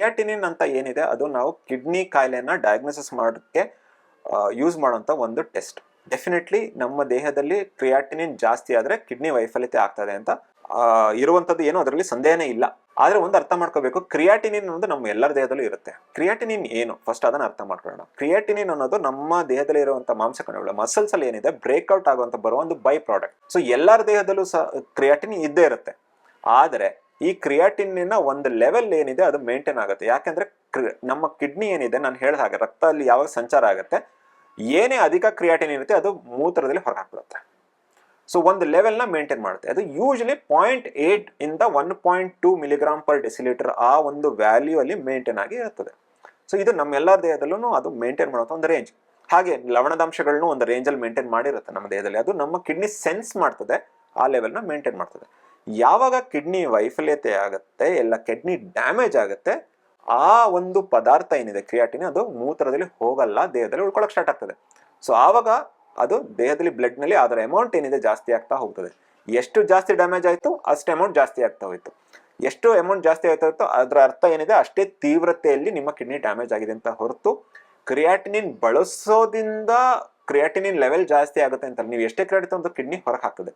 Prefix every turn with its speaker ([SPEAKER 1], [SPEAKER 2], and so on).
[SPEAKER 1] Creatinine ಅಂತ ಏನಿದೆ, ಅದು ನಾವು ಕಿಡ್ನಿ ಕಾಯಿಲೆನ ಡಯಾಗ್ನೋಸಿಸ್ ಮಾಡೋಕ್ಕೆ ಯೂಸ್ ಮಾಡುವಂಥ ಒಂದು ಟೆಸ್ಟ್ ಡೆಫಿನೆಟ್ಲಿ ನಮ್ಮ ದೇಹದಲ್ಲಿ ಕ್ರಿಯಾಟಿನಿನ್ ಜಾಸ್ತಿ ಆದರೆ ಕಿಡ್ನಿ ವೈಫಲ್ಯತೆ ಆಗ್ತದೆ ಅಂತ ಇರುವಂಥದ್ದು ಏನು ಅದರಲ್ಲಿ ಸಂದೇಹನೇ ಇಲ್ಲ. ಆದರೆ ಒಂದು ಅರ್ಥ ಮಾಡ್ಕೋಬೇಕು, ಕ್ರಿಯಾಟಿನಿನ್ ಅನ್ನೋದು ನಮ್ಮ ಎಲ್ಲರ ದೇಹದಲ್ಲೂ ಇರುತ್ತೆ. ಕ್ರಿಯಾಟಿನಿನ್ ಏನು? ಫಸ್ಟ್ ಅದನ್ನು ಅರ್ಥ ಮಾಡ್ಕೊಳ್ಳೋಣ. ಕ್ರಿಯಾಟಿನಿನ್ ಅನ್ನೋದು ನಮ್ಮ ದೇಹದಲ್ಲಿ ಇರುವಂಥ ಮಾಂಸಕಣಗಳು ಮಸಲ್ಸ್ ಅಲ್ಲಿ ಏನಿದೆ ಬ್ರೇಕ್ಔಟ್ ಆಗುವಂಥ ಬರುವ ಒಂದು ಬೈ ಪ್ರಾಡಕ್ಟ್ ಸೊ ಎಲ್ಲರ ದೇಹದಲ್ಲೂ ಸಹ ಕ್ರಿಯಾಟಿನಿನ್ ಇದ್ದೇ ಇರುತ್ತೆ. ಆದರೆ ಈ ಕ್ರಿಯಾಟಿನಿನ ಒಂದು ಲೆವೆಲ್ ಏನಿದೆ ಅದು ಮೇಂಟೈನ್ ಆಗುತ್ತೆ. ಯಾಕೆಂದ್ರೆ ನಮ್ಮ ಕಿಡ್ನಿ ಏನಿದೆ, ನಾನು ಹೇಳಿದ ಹಾಗೆ ರಕ್ತ ಅಲ್ಲಿ ಯಾವಾಗ ಸಂಚಾರ ಆಗುತ್ತೆ, ಏನೇ ಅಧಿಕ ಕ್ರಿಯಾಟಿನ್ ಇರುತ್ತೆ ಅದು ಮೂತ್ರದಲ್ಲಿ ಹೊರಹಾಕ್ಬಿಡುತ್ತೆ ಸೊ ಒಂದು ಲೆವೆಲ್ನ ಮೇಂಟೈನ್ ಮಾಡುತ್ತೆ. ಅದು ಯೂಶಲಿ ಪಾಯಿಂಟ್ ಏಟ್ ಇಂದ one point two milligram per decilitre ಆ ಒಂದು ವ್ಯಾಲ್ಯೂ ಅಲ್ಲಿ ಮೇಂಟೈನ್ ಆಗಿ ಇರ್ತದೆ ಸೊ ಇದು ನಮ್ಮೆಲ್ಲ ದೇಹದಲ್ಲೂ ಅದು ಮೇಂಟೈನ್ ಮಾಡುತ್ತೆ ಒಂದು ರೇಂಜ್ ಹಾಗೆ ಲವಣದಾಂಶಗಳನ್ನು ಒಂದು ರೇಂಜಲ್ಲಿ ಮೇಂಟೈನ್ ಮಾಡಿರುತ್ತೆ ನಮ್ಮ ದೇಹದಲ್ಲಿ. ಅದು ನಮ್ಮ ಕಿಡ್ನಿ ಸೆನ್ಸ್ ಮಾಡ್ತದೆ, ಆ ಲೆವೆಲ್ನ ಮೇಂಟೈನ್ ಮಾಡ್ತದೆ. ಯಾವಾಗ ಕಿಡ್ನಿ ವೈಫಲ್ಯತೆ ಆಗುತ್ತೆ ಎಲ್ಲ ಕಿಡ್ನಿ ಡ್ಯಾಮೇಜ್ ಆಗುತ್ತೆ, ಆ ಒಂದು ಪದಾರ್ಥ ಏನಿದೆ, ಕ್ರಿಯಾಟಿನ್, ಅದು ಮೂತ್ರದಲ್ಲಿ ಹೋಗಲ್ಲ, ದೇಹದಲ್ಲಿ ಉಳ್ಕೊಳಕ್ ಸ್ಟಾರ್ಟ್ ಆಗ್ತದೆ. ಸೊ ಆವಾಗ ಅದು ದೇಹದಲ್ಲಿ ಬ್ಲಡ್ನಲ್ಲಿ ನಲ್ಲಿ ಅದರ ಅಮೌಂಟ್ ಏನಿದೆ ಜಾಸ್ತಿ ಆಗ್ತಾ ಹೋಗ್ತದೆ. ಎಷ್ಟು ಜಾಸ್ತಿ ಡ್ಯಾಮೇಜ್ ಆಯಿತು, ಅಷ್ಟು ಅಮೌಂಟ್ ಜಾಸ್ತಿ ಆಗ್ತಾ ಹೋಯ್ತು. ಎಷ್ಟು ಅಮೌಂಟ್ ಜಾಸ್ತಿ ಆಗ್ತಾ ಹೋಯ್ತು, ಅದರ ಅರ್ಥ ಏನಿದೆ, ಅಷ್ಟೇ ತೀವ್ರತೆಯಲ್ಲಿ ನಿಮ್ಮ ಕಿಡ್ನಿ ಡ್ಯಾಮೇಜ್ ಆಗಿದೆ ಅಂತ ಹೊರತು ಕ್ರಿಯಾಟಿನಿನ್ ಬಳಸೋದಿಂದ ಕ್ರಿಯಾಟಿನಿನ್ ಲೆವೆಲ್ ಜಾಸ್ತಿ ಆಗುತ್ತೆ ಅಂತ, ನೀವು ಎಷ್ಟೇ ಕ್ರಿಯಾಟಿನ್ ಒಂದು ಕಿಡ್ನಿ ಹೊರಗೆ ಹಾಕ್ತದೆ.